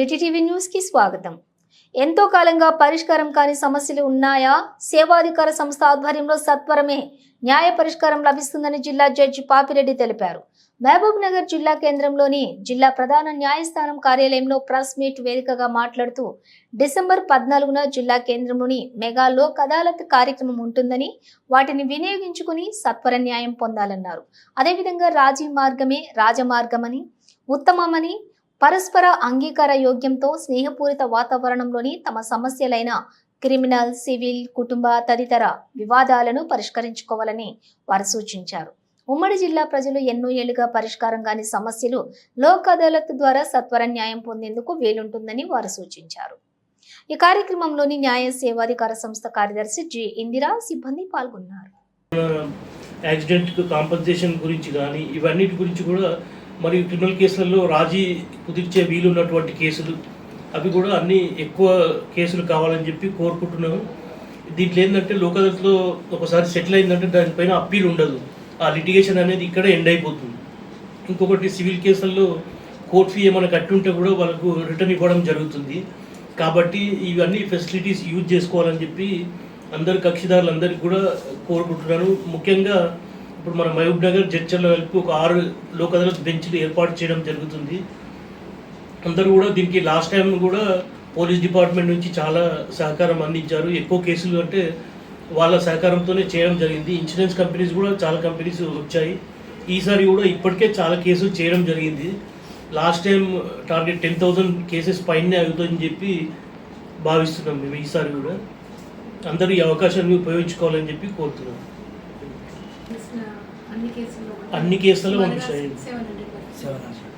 రిటి న్యూస్కి స్వాగతం. ఎంతో కాలంగా పరిష్కారం కాని సమస్యలు ఉన్నాయా? సేవాధికార సంస్థ ఆధ్వర్యంలో సత్వరమే న్యాయ పరిష్కారం లభిస్తుందని జిల్లా జడ్జి పాపిరెడ్డి తెలిపారు. మహబూబ్ నగర్ జిల్లా కేంద్రంలోని జిల్లా ప్రధాన న్యాయస్థానం కార్యాలయంలో ప్రెస్ మీట్ వేదికగా మాట్లాడుతూ డిసెంబర్ పద్నాలుగున జిల్లా కేంద్రంలోని మెగా లోక్ అదాలత్ కార్యక్రమం ఉంటుందని వాటిని వినియోగించుకుని సత్వర న్యాయం పొందాలన్నారు. అదేవిధంగా రాజీ మార్గమే రాజమార్గమని ఉత్తమమని పరస్పర అంగీకార యోగ్యంతో స్నేహపూరిత వాతావరణంలోని తమ సమస్యలైన క్రిమినల్ సివిల్ కుటుంబ తదితర వివాదాలను పరిష్కరించుకోవాలని వారు సూచించారు. ఉమ్మడి జిల్లా ప్రజలు ఎన్నో ఏళ్ళుగా పరిష్కారం కాని సమస్యలు లోక్ అదాలత్ ద్వారా సత్వర న్యాయం పొందేందుకు వీలుంటుందని వారు సూచించారు. ఈ కార్యక్రమంలోని న్యాయ సేవాధికార సంస్థ కార్యదర్శి జి. ఇందిరా సిబ్బంది పాల్గొన్నారు. యాక్సిడెంట్ కాంపన్సేషన్ గురించి కానీ ఇవన్నిటి గురించి కూడా మరియు క్రిమినల్ కేసులలో రాజీ కుదిర్చే వీలున్నటువంటి కేసులు. అవి కూడా అన్ని ఎక్కువ కేసులు కావాలని చెప్పి కోరుకుంటున్నాము. దీంట్లో ఏంటంటే లోకదత్లో ఒకసారి సెటిల్ అయిందంటే దానిపైన అప్పీల్ ఉండదు. ఆ లిటిగేషన్ అనేది ఇక్కడ ఎండ్ అయిపోతుంది. ఇంకొకటి సివిల్ కేసుల్లో కోర్ట్ ఫీ ఏమైనా కట్టి ఉంటే కూడా వాళ్ళకు రిటర్న్ ఇవ్వడం జరుగుతుంది. కాబట్టి ఇవన్నీ ఫెసిలిటీస్ యూజ్ చేసుకోవాలని చెప్పి అందరు కక్షిదారులందరికీ కూడా కోరుకుంటున్నాను. ముఖ్యంగా ఇప్పుడు మన మహబూబ్ నగర్ జడ్చర్లో కలిపి ఒక ఆరు లోక్ అదాలత్ బెంచ్లు ఏర్పాటు చేయడం జరుగుతుంది. అందరూ కూడా దీనికి లాస్ట్ టైం కూడా పోలీస్ డిపార్ట్మెంట్ నుంచి చాలా సహకారం అందించారు. ఎక్కువ కేసులు అంటే వాళ్ళ సహకారంతోనే చేయడం జరిగింది. ఇన్సూరెన్స్ కంపెనీస్ కూడా చాలా కంపెనీస్ వచ్చాయి. ఈసారి కూడా ఇప్పటికే చాలా కేసులు చేయడం జరిగింది. Last time target ten thousand cases పైనే అవుతుందని చెప్పి భావిస్తున్నాం మేము ఈసారి కూడా. అందరూ ఈ అవకాశాన్ని ఉపయోగించుకోవాలని చెప్పి కోరుతున్నాం. అన్ని కేసుల్లో అన్ని కేసుల్లో ఇవాళ పంపించాయి. Seven hundred seven hundred